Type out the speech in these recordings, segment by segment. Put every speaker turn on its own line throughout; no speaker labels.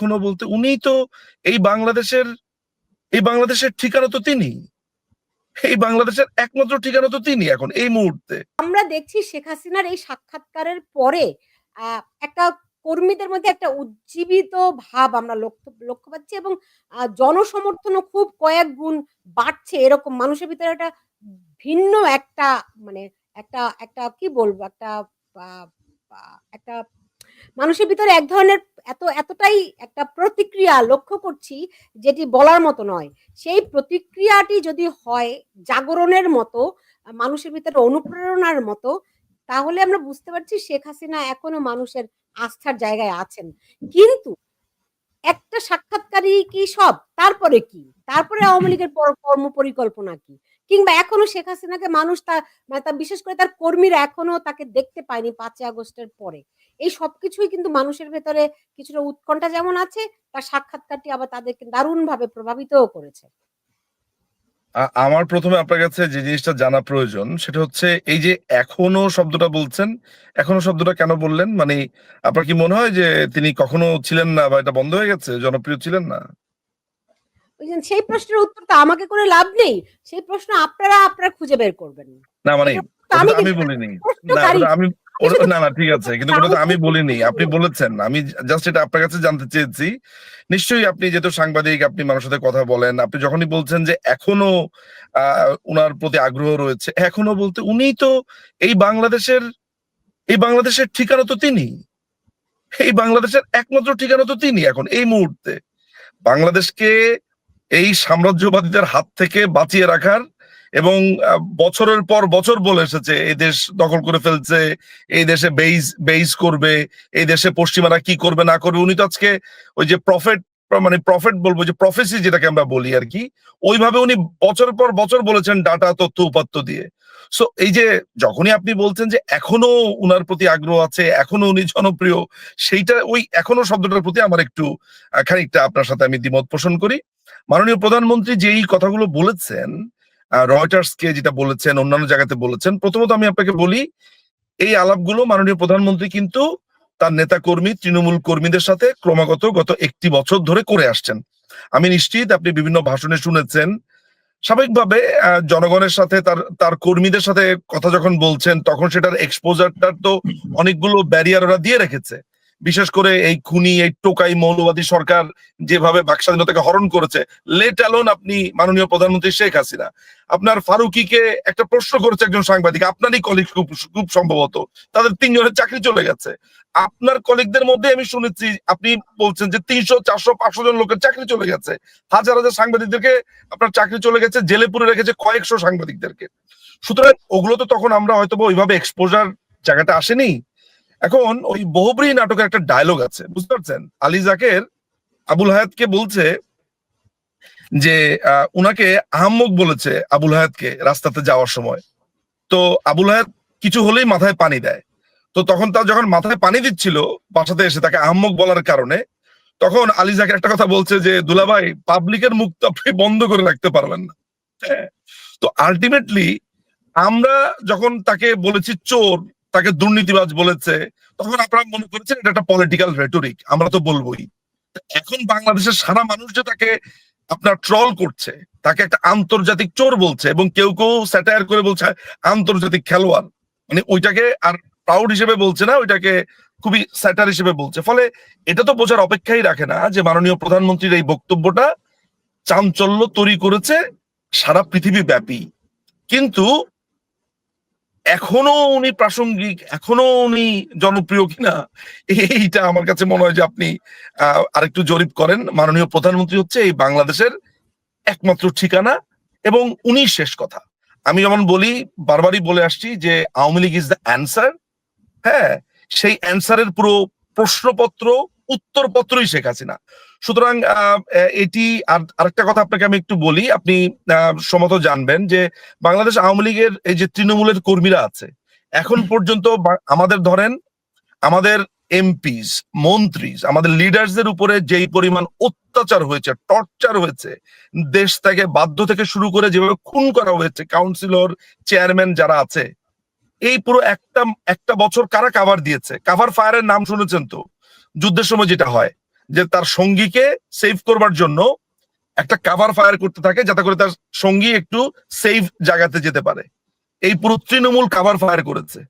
এখনও বলতে উনি তো এই বাংলাদেশের এই বাংলাদেশের ঠিকানা তো তিনি এই বাংলাদেশের একমাত্র ঠিকানা তো তিনি এখন, এই মুহূর্তে।
আমরা দেখছি শেখ হাসিনার এই সাক্ষাৎকারের পরে একটা কর্মীদের মধ্যে একটা উজ্জীবিত ভাব আমরা লক্ষ্য লক্ষ্য পাচ্ছি এবং জনসমর্থনও খুব কয়েক গুণ বাড়ছে এরকম। মানুষের ভিতরে একটা ভিন্ন একটা মানে একটা একটা কি বলব? একটা একটা মানুষের ভিতরে এক ধরনের এত, এতটাই একটা প্রতিক্রিয়া লক্ষ্য করছি যেটি বলার মতো নয়। সেই প্রতিক্রিয়াটি যদি হয় জাগরণের মতো, মানুষের ভিতরে অনুপ্রেরণার মতো, তাহলে আমরা বুঝতে পারছি শেখ হাসিনা এখনও মানুষের আস্থার জায়গায় আছেন। কিন্তু একটা সাক্ষাৎকারই কি সব? তারপরে কি? তারপরে আওয়ামী লীগের কর্ম পরিকল্পনা কি? কিংবা এখনও শেখ হাসিনাকে মানুষ তার মানে বিশেষ করে তার কর্মীরা এখনও তাকে দেখতে পায়নি পাঁচই আগস্টের পরে। এই সবকিছুই কিন্তু মানুষের ভেতরে কিছুটা উৎকণ্ঠা যেমন আছে তার সাক্ষাৎকারটি আবার তাদেরকে দারুণভাবে প্রভাবিতও করেছে।
আমার প্রথমে আপনার কাছে যে জিনিসটা জানা প্রয়োজন সেটা হচ্ছে এই যে এখনও শব্দটা বলছেন এখনও শব্দটা কেন বললেন? মানে আপনার কি মনে হয় যে তিনি কখনো ছিলেন না বা এটা বন্ধ হয়ে গেছে জনপ্রিয় ছিলেন না?
সেই প্রশ্নের উত্তর তো আমাকে করে লাভ নেই সেই প্রশ্ন আপনারা আপনারা খুঁজে বের করবেন
না। মানে
আমি
বলিনি। না আমি না না ঠিক আছে কিন্তু ওটা তো আমি বলিনি আপনি বলেছেন আমি জাস্ট এটা আপনার কাছে জানতে চেয়েছি। নিশ্চয়ই আপনি যেহেতু সাংবাদিক আপনি মানুষের সাথে কথা বলেন আপনি যখনই বলছেন যে এখনও উনার প্রতি আগ্রহ রয়েছে এখনও বলতে উনি তো এই বাংলাদেশের এই বাংলাদেশের ঠিকানা তো তিনি। এই বাংলাদেশের একমাত্র ঠিকানা তো তিনি এখন এই মুহূর্তে। বাংলাদেশকে এই সাম্রাজ্যবাদীদের হাত থেকে বাঁচিয়ে রাখার এবং বছরের পর বছর বলে এসেছে, এই দেশ দখল করে ফেলছে, এই দেশে বেইজ বেইজ করবে, এই দেশে পশ্চিমারা কি করবে, না করবে, উনি তো আজকে ওই যে প্রফেট মানে প্রফেট বলব, যে প্রফেসি যেটাকে আমরা বলি আর কি, ওইভাবে উনি বছর পর বছর বলেছেন ডাটা, তথ্য, উপাত্ত দিয়ে। সো এই যে যখনই আপনি বলছেন যে এখনও উনার প্রতি আগ্রহ আছে, এখনও উনি জনপ্রিয়, সেইটা ওই এখনও শব্দটার প্রতি আমার একটু খানিকটা আপনার সাথে আমি দ্বিমত পোষণ করি। মাননীয় প্রধানমন্ত্রী যেই কথাগুলো বলেছেন রয়টার্স কে যেটা বলেছেন, অন্যান্য জায়গাতে বলেছেন। প্রথমত আমি আপনাকে বলি, এই আলাপগুলো মাননীয় প্রধানমন্ত্রী কিন্তু তার নেতা কর্মী তৃণমূল কর্মীদের সাথে ক্রমাগত গত একটি বছর ধরে করে আসছেন। আমি নিশ্চিত আপনি বিভিন্ন ভাষণে শুনেছেন। স্বাভাবিকভাবে জনগণের সাথে তার তার কর্মীদের সাথে কথা যখন বলছেন, তখন সেটার এক্সপোজারটার তো অনেকগুলো ব্যারিয়ার ওরা দিয়ে রেখেছে। বিশেষ করে এই খুনি, এই টোকাই মৌলবাদী সরকার যেভাবে বাক স্বাধীনতাকে হরণ করেছে, লেট অ্যালোন আপনি মাননীয় প্রধানমন্ত্রী শেখ হাসিনা। আপনার ফারুকিকে একটা প্রশ্ন করেছে একজন সাংবাদিক, আপনারই কলিগ খুব খুব সম্ভবত, তাদের তিনজনের চাকরি চলে গেছে। আপনার কলিগদের মধ্যে আমি শুনেছি, আপনি বলছেন যে তিনশো, চারশো, পাঁচশো জন লোকের চাকরি চলে গেছে। হাজার হাজার সাংবাদিকদেরকে আপনার চাকরি চলে গেছে, জেলে পুরে রেখেছে কয়েকশো সাংবাদিকদেরকে। সুতরাং ওগুলো তো তখন আমরা হয়তো ওইভাবে এক্সপোজার জায়গাটা আসেনি। এখন ওই বহুব্রী নাটকের একটা ডায়লগ আছে, বুঝতে পারছেন? আলী জাকের আবুল হায়াতকে বলছে যে উনাকে আহাম্মক বলেছে আবুল হায়াতকে রাস্তাতে যাওয়ার সময়। তো আবুল হায়াত কিছু হলেই মাথায় পানি দেয়। তো তখন তার যখন মাথায় পানি দিচ্ছিল বাসাতে এসে তাকে আহাম্মক বলার কারণে, তখন আলী জাকের একটা কথা বলছে যে, দুলাভাই পাবলিকের মুখ তো আপনি বন্ধ করে রাখতে পারবেন না। হ্যাঁ। তো আলটিমেটলি আমরা যখন তাকে বলেছি চোর তাকে দুর্নীতিবাজ বলেছে, তখন আপনারা মনে করেছেন এটা একটা পলিটিক্যাল রেটরিক আমরা তো বলবোই। এখন বাংলাদেশের সারা মানুষ যে তাকে আপনার ট্রল করছে, তাকে একটা আন্তর্জাতিক চোর বলছে এবং কেউ কেউ স্যাটায়ার করে বলছে আন্তর্জাতিক খেলোয়াড় মানে ওইটাকে আর প্রাউড হিসেবে বলছে না, ওইটাকে খুবই স্যাটার হিসেবে বলছে। ফলে এটা তো বোঝার অপেক্ষাই রাখে না যে মাননীয় প্রধানমন্ত্রীর এই বক্তব্যটা চাঞ্চল্য তৈরি করেছে সারা পৃথিবী ব্যাপী কিন্তু এখনও উনি প্রাসঙ্গিক, এখনও উনি জনপ্রিয় কিনা, এইটা আমার কাছে মনে হয় যে আপনি আরেকটু জরিপ করেন। মাননীয় প্রধানমন্ত্রী হচ্ছে এই বাংলাদেশের একমাত্র ঠিকানা এবং উনি শেষ কথা। আমি যেমন বলি, বারবারই বলে আসছি যে Awami League is the answer হ্যাঁ সেই অ্যান্সারের পুরো প্রশ্নপত্র, উত্তরপত্রই শেখ হাসিনা। সুতরাং আহ, এটি আর আরেকটা কথা আপনাকে আমি একটু বলি। আপনি সমত জানবেন যে বাংলাদেশ আওয়ামী লীগের এই যে তৃণমূলের কর্মীরা আছে এখন পর্যন্ত আমাদের ধরেন আমাদের এমপিস মন্ত্রী আমাদের লিডার্সদের উপরে যেই পরিমাণ অত্যাচার হয়েছে টর্চার হয়েছে দেশ থেকে বাধ্য থেকে শুরু করে যেভাবে খুন করা হয়েছে কাউন্সিলর চেয়ারম্যান যারা আছে এই পুরো একটা একটা বছর কারা কাভার দিয়েছে? কাভার ফায়ারের নাম শুনেছেন তো? যুদ্ধের সময় যেটা হয়। যে তার সঙ্গীকে সেভ করবার জন্য একটা কাভার ফায়ার করতে থাকে, যাতে করে তার সঙ্গী একটু সেফ জায়গাতে যেতে পারে। এই পুরো তৃণমূল কাভার ফায়ার করেছে।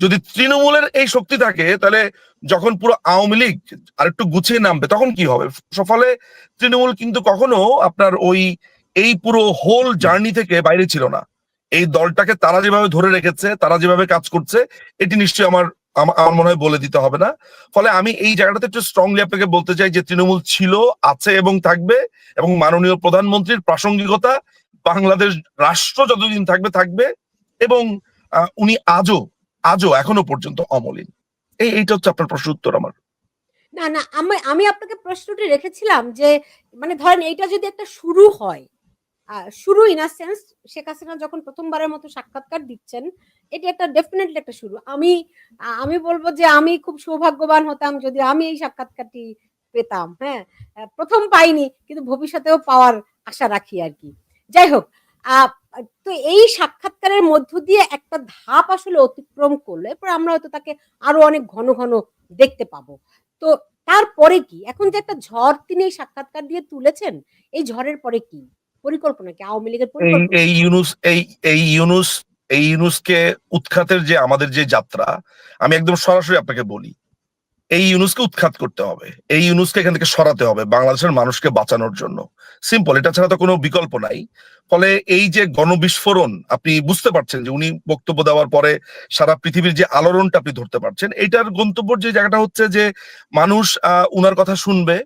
যদি তৃণমূলের এই শক্তি থাকে, তাহলে যখন পুরো আওয়ামী লীগ আর একটু গুছিয়ে নামবে, তখন কি হবে? সফলে তৃণমূল কিন্তু কখনো আপনার ওই, এই পুরো হোল জার্নি থেকে বাইরে ছিল না। এই দলটাকে তারা যেভাবে ধরে রেখেছে, তারা যেভাবে কাজ করছে, এটি নিশ্চয়ই আমার আমা- আমার মনে হয় বলে দিতে হবে না। ফলে আমি এই জায়গাটাতে একটু স্ট্রংলি আপনাকে বলতে চাই যে, তৃণমূল ছিল, আছে এবং থাকবে এবং মাননীয় প্রধানমন্ত্রীর প্রাসঙ্গিকতা বাংলাদেশ রাষ্ট্র যতদিন থাকবে থাকবে এবং উনি আজও আজও এখনও পর্যন্ত অমলিন। এই, এইটা হচ্ছে আপনার প্রশ্ন উত্তর আমার।
না না, আমি আমি আপনাকে প্রশ্নটি রেখেছিলাম যে মানে ধরেন এইটা যদি একটা শুরু হয় শুরু in a sense Sheikh Hasina যখন প্রথমবারের মতো সাক্ষাৎকার দিচ্ছেন এটি একটা ডেফিনেটলি একটা শুরু। আমি আমি বলব যে আমি খুব সৌভাগ্যবান হতাম যদি আমি এই সাক্ষাৎকারটি পেতাম হ্যাঁ? প্রথম পাইনি কিন্তু ভবিষ্যতেও পাওয়ার আশা রাখি আর কি। যাই হোক তো এই সাক্ষাৎকারের মধ্য দিয়ে একটা ধাপ আসলে অতিক্রম করল এরপর আমরা হয়তো তাকে আরও অনেক ঘন ঘন দেখতে পাবো। তো তারপরে কি? এখন যে একটা ঝড় তিনি এই সাক্ষাৎকার দিয়ে তুলেছেন এই ঝড়ের পরে কি? পরিকল্পনা কি? আওয়ামী লীগের পরিকল্পনা
এই ইউনুস এই এই ইউনুস এই ইউনুসকে উৎখাতের যে আমাদের যে যাত্রা আমি একদম সরাসরি আপনাকে বলি এই ইউনুসকে উৎখাত করতে হবে এই ইউনুসকে এখান থেকে সরাতে হবে বাংলাদেশের মানুষকে বাঁচানোর জন্য। সিম্পল এটা ছাড়া তো কোনো বিকল্প নাই। ফলে এই যে গণবিস্ফোরণ আপনি বুঝতে পারছেন যে উনি বক্তব্য দেওয়ার পরে সারা পৃথিবীর যে আলোড়নটা আপনি ধরতে পারছেন এটার গন্তব্য যে জায়গাটা হচ্ছে যে মানুষ আহ, উনার কথা শুনবে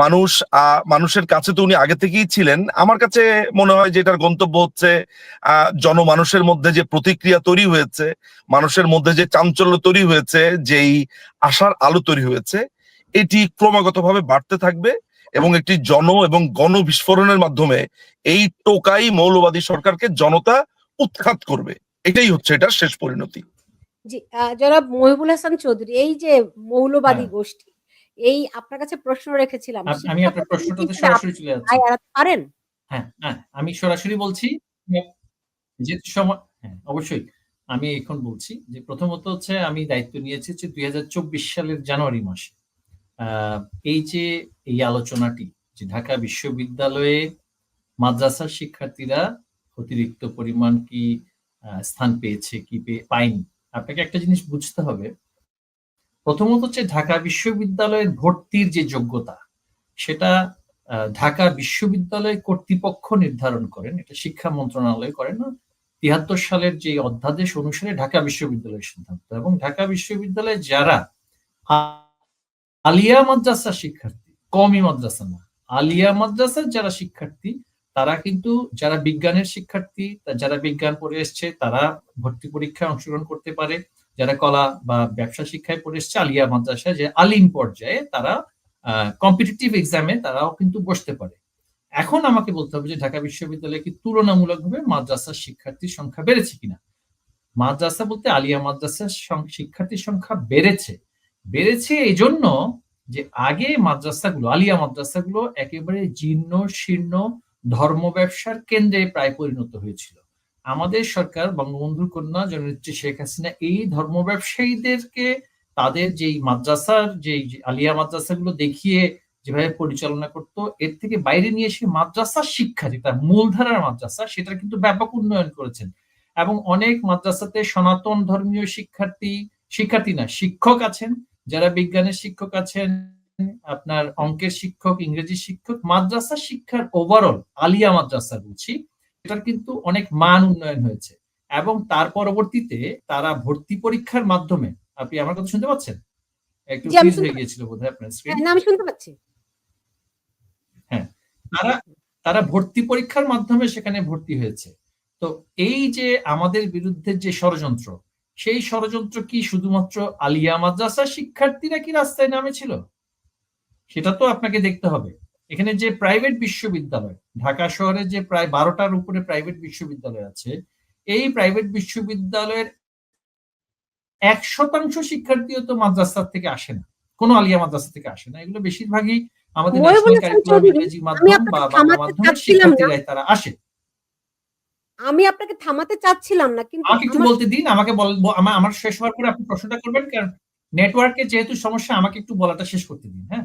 মানুষ আহ, মানুষের কাছে তো উনি আগে থেকেই ছিলেন। আমার কাছে মনে হয় যে এটার গন্তব্য হচ্ছে জনমানুষের মধ্যে যে প্রতিক্রিয়া তৈরি হয়েছে মানুষের মধ্যে যে চাঞ্চল্য তৈরি হয়েছে যেই আশার আলো তৈরি হয়েছে এটি ক্রমাগতভাবে বাড়তে থাকবে এবং একটি জন এবং গণ বিস্ফোরণের মাধ্যমে এই টোকাই মৌলবাদী সরকারকে জনতা উৎখাত করবে। এটাই হচ্ছে এটার শেষ পরিণতি।
জি জনাব মহিবুল হাসান চৌধুরী এই যে মৌলবাদী
হ্যাঁ।
গোষ্ঠী এই আপনার কাছে প্রশ্ন রেখেছিলাম
আমি আপনার প্রশ্নটাতে সরাসরি চলে যাচ্ছি।
পারেন?
হ্যাঁ হ্যাঁ আমি সরাসরি বলছি যে সময় হ্যাঁ অবশ্যই। আমি এখন বলছি যে প্রথমত হচ্ছে আমি দায়িত্ব নিয়েছি যে দুই হাজার চব্বিশ সালের জানুয়ারি মাসে। আহ, এই যে এই আলোচনাটি যে ঢাকা বিশ্ববিদ্যালয়ে মাদ্রাসার শিক্ষার্থীরা অতিরিক্ত পরিমাণ কি স্থান পেয়েছে কি পায়নি আপনাকে একটা জিনিস বুঝতে হবে। প্রথমত হচ্ছে ঢাকা বিশ্ববিদ্যালয়ের ভর্তির যে যোগ্যতা, সেটা ঢাকা বিশ্ববিদ্যালয় কর্তৃপক্ষ নির্ধারণ করেন। এটা শিক্ষা মন্ত্রণালয় করেন না। তিয়াত্তর সালের যে অধ্যাদেশ অনুসারে ঢাকা বিশ্ববিদ্যালয়ের সিদ্ধান্ত এবং ঢাকা বিশ্ববিদ্যালয়ে যারা আলিয়া মাদ্রাসা শিক্ষার্থী কমই মাদ্রাসা না, আলিয়া মাদ্রাসার যারা শিক্ষার্থী, তারা কিন্তু যারা বিজ্ঞানের শিক্ষার্থী যারা বিজ্ঞান পড়ে এসছে, তারা ভর্তি পরীক্ষায় অংশগ্রহণ করতে পারে। যারা কলা বা ব্যবসা শিক্ষায় পড়ে এসছে আলিয়া মাদ্রাসায় যে আলিম পর্যায়ে তারা কম্পিটিটিভ এক্সামে তারাও কিন্তু বসতে পারে। এখন আমাকে বলতে হবে যে ঢাকা বিশ্ববিদ্যালয়ে কি তুলনামূলকভাবে মাদ্রাসার শিক্ষার্থীর সংখ্যা বেড়েছে কিনা? মাদ্রাসা বলতে আলিয়া মাদ্রাসার শিক্ষার্থীর সংখ্যা বেড়েছে। বেড়েছে এই জন্য যে আগে মাদ্রাসাগুলো, আলিয়া মাদ্রাসাগুলো একেবারে জীর্ণ, শীর্ণ ধর্ম ব্যবসার কেন্দ্রে প্রায় পরিণত হয়েছিল। আমাদের সরকার বঙ্গবন্ধুর কন্যা জননেত্রী শেখ হাসিনা এই ধর্ম ব্যবসায়ীদেরকে তাদের যেই মাদ্রাসার যে আলিয়া মাদ্রাসাগুলো দেখিয়ে যেভাবে পরিচালনা করত, এর থেকে বাইরে নিয়ে এসে মাদ্রাসার শিক্ষা, যেটা মূলধারার মাদ্রাসা সেটা কিন্তু ব্যাপক উন্নয়ন করেছেন। এবং অনেক মাদ্রাসাতে সনাতন ধর্মীয় শিক্ষার্থী শিক্ষার্থী না, শিক্ষক আছেন, যারা বিজ্ঞানের শিক্ষক আছেন, আপনার অঙ্কের শিক্ষক, ইংরেজি শিক্ষক, মাদ্রাসা শিক্ষার ওভারঅল আলিয়া মাদ্রাসা বলছি এটার কিন্তু অনেক মান উন্নয়ন হয়েছে। এবং তার পরবর্তীতে তারা ভর্তি পরীক্ষার মাধ্যমে আপনি আমার কথা শুনতে পাচ্ছেন? একটু ফ্রিজ হয়ে গিয়েছিল বোধহয় আপনার স্ক্রিন
হ্যাঁ, আমি শুনতে পাচ্ছি।
তারা তারা ভর্তি পরীক্ষার মাধ্যমে সেখানে ভর্তি হয়েছে। তো এই যে আমাদের বিরুদ্ধে যে ষড়যন্ত্র সেই ষড়যন্ত্র কি শুধুমাত্র আলিয়া মাদ্রাসার শিক্ষার্থীরা কি রাস্তায় নামেছিল? সেটা তো আপনাকে দেখতে হবে। এখানে যে প্রাইভেট বিশ্ববিদ্যালয় ঢাকা শহরে যে প্রায় বারোটার উপরে প্রাইভেট বিশ্ববিদ্যালয় আছে এই প্রাইভেট বিশ্ববিদ্যালয়ের এক শতাংশ শিক্ষার্থীও তো মাদ্রাসা থেকে আসে না। কোনো আলিয়া মাদ্রাসা থেকে আসে না। এগুলো বেশিরভাগই আমাদের তারা আসে।
আমি আপনাকে থামাতে চাচ্ছিলাম না কিন্তু
আমাকে একটু বলতে দিন আমাকে বল আমার আমার শেষ হওয়ার পরে আপনি প্রশ্নটা করবেন কারণ নেটওয়ার্কে যেহেতু সমস্যা আমাকে একটু বলাটা শেষ করতে দিন হ্যাঁ?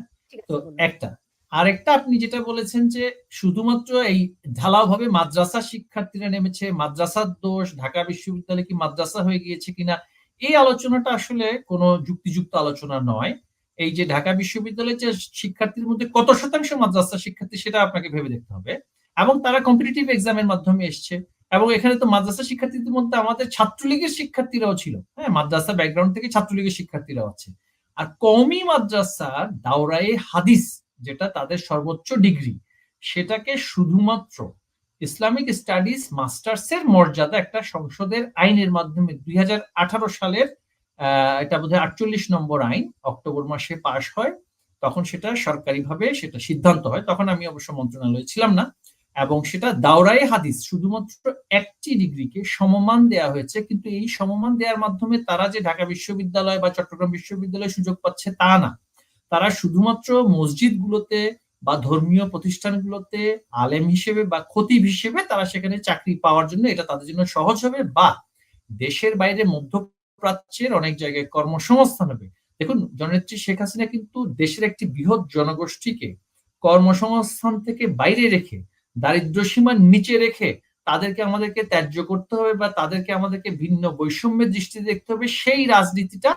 তো একটা আরেকটা আপনি যেটা বলেছেন যে শুধুমাত্র এই ঢালাও ভাবে মাদ্রাসা শিক্ষার্থীরা নেমেছে মাদ্রাসার দোষ, ঢাকা বিশ্ববিদ্যালয় কি মাদ্রাসা হয়ে গিয়েছে কিনা, এই আলোচনাটা আসলে কোনো যুক্তিযুক্ত আলোচনা নয়। এই যে ঢাকা বিশ্ববিদ্যালয়ের যে শিক্ষার্থীর মধ্যে কত শতাংশ মাদ্রাসা শিক্ষার্থী সেটা আপনাকে ভেবে দেখতে হবে। এবং তারা কম্পিটিটিভ এক্সামের মাধ্যমে এসছে। এবং এখানে তো মাদ্রাসা শিক্ষার্থীদের মধ্যে আমাদের ছাত্রলীগের শিক্ষার্থীরাও ছিল। হ্যাঁ মাদ্রাসা ব্যাকগ্রাউন্ড থেকে ছাত্রলীগের শিক্ষার্থীরাও আছে। আর কওমি মাদ্রাসার দাওরায়ে হাদিস যেটা তাদের সর্বোচ্চ ডিগ্রি, সেটাকে শুধুমাত্র ইসলামিক স্টাডিজ মাস্টার্স এর মর্যাদা একটা সংসদের আইনের মাধ্যমে দুই হাজার আঠারো সালের এটা বোধহয় আটচল্লিশ নম্বর আইন, অক্টোবর মাসে পাশ হয়, তখন সেটা সরকারিভাবে সেটা সিদ্ধান্ত হয়, তখন আমি অবশ্য মন্ত্রণালয়ে ছিলাম না, এবং সেটা দাওরাই হাদিস, শুধুমাত্র একটি ডিগ্রিকে সমমান দেয়া হয়েছে, কিন্তু এই সমমান দেওয়ার মাধ্যমে তারা যে ঢাকা বিশ্ববিদ্যালয় বা চট্টগ্রাম বিশ্ববিদ্যালয় সুযোগ পাচ্ছে তা না। তারা শুধুমাত্র মসজিদগুলোতে বা ধর্মীয় প্রতিষ্ঠানগুলোতে আলেম হিসেবে বা খতিব হিসেবে তারা সেখানে চাকরি পাওয়ার জন্য এটা তাদের জন্য সহজ হবে বা দেশের বাইরে মধ্যপ্রাচ্যের অনেক জায়গায় কর্মসংস্থান হবে। দেখুন, জননেত্রী শেখ হাসিনা কিন্তু দেশের একটি বৃহৎ জনগোষ্ঠীকে কর্মসংস্থান থেকে বাইরে রেখে দারিদ্র সীমার নিচে রেখে তাদেরকে আমাদেরকে ত্যায্য করতে হবে বা তাদেরকে আমাদেরকে ভিন্ন বৈষম্যের দৃষ্টিতে দেখতে হবে, সেই রাজনীতিটা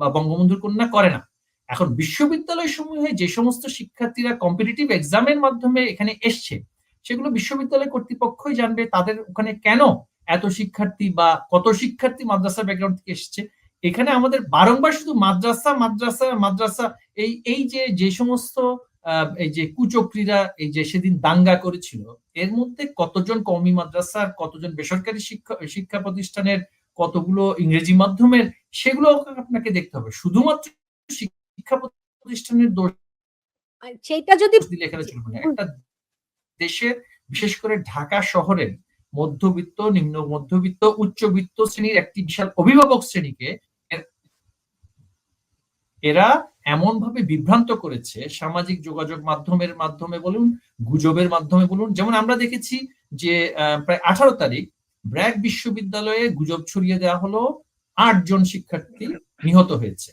বা বঙ্গবন্ধুর কন্যা করে না। এখন বিশ্ববিদ্যালয় সমূহে যে সমস্ত শিক্ষার্থীরা কম্পিটিটিভ এক্সামের মাধ্যমে এখানে এসছে, সেগুলো বিশ্ববিদ্যালয় কর্তৃপক্ষই জানবে তাদের ওখানে কেন এত শিক্ষার্থী বা কত শিক্ষার্থী মাদ্রাসা ব্যাকগ্রাউন্ড থেকে এসছে। এখানে আমাদের বারংবার শুধু মাদ্রাসা মাদ্রাসা মাদ্রাসা, এই এই যে যে সমস্ত এই যে কুচক্রীরা, এই যে সেদিন দাঙ্গা করেছিল, এর মধ্যে কতজন কওমি মাদ্রাসার কতজন বেসরকারি শিক্ষা শিক্ষা প্রতিষ্ঠানের কতগুলো ইংরেজি মাধ্যমের, সেগুলো আপনাকে দেখতে হবে। শুধুমাত্র শিক্ষা প্রতিষ্ঠানের দোষ
সেইটা যদি
দিলে এখানে চলবে না একটা দেশের বিশেষ করে ঢাকা শহরের মধ্যবিত্ত নিম্ন মধ্যবিত্ত উচ্চবিত্ত শ্রেণির একটি বিশাল অভিভাবক শ্রেণীকে এরা এমন ভাবে বিভ্রান্ত করেছে সামাজিক যোগাযোগ মাধ্যমের মাধ্যমে বলুন গুজবের মাধ্যমে বলুন যেমন আমরা দেখেছি যে প্রায় আঠারো তারিখ ব্র্যাক বিশ্ববিদ্যালয়ে গুজব ছড়িয়ে দেওয়া হলো আটজন শিক্ষার্থী নিহত হয়েছে।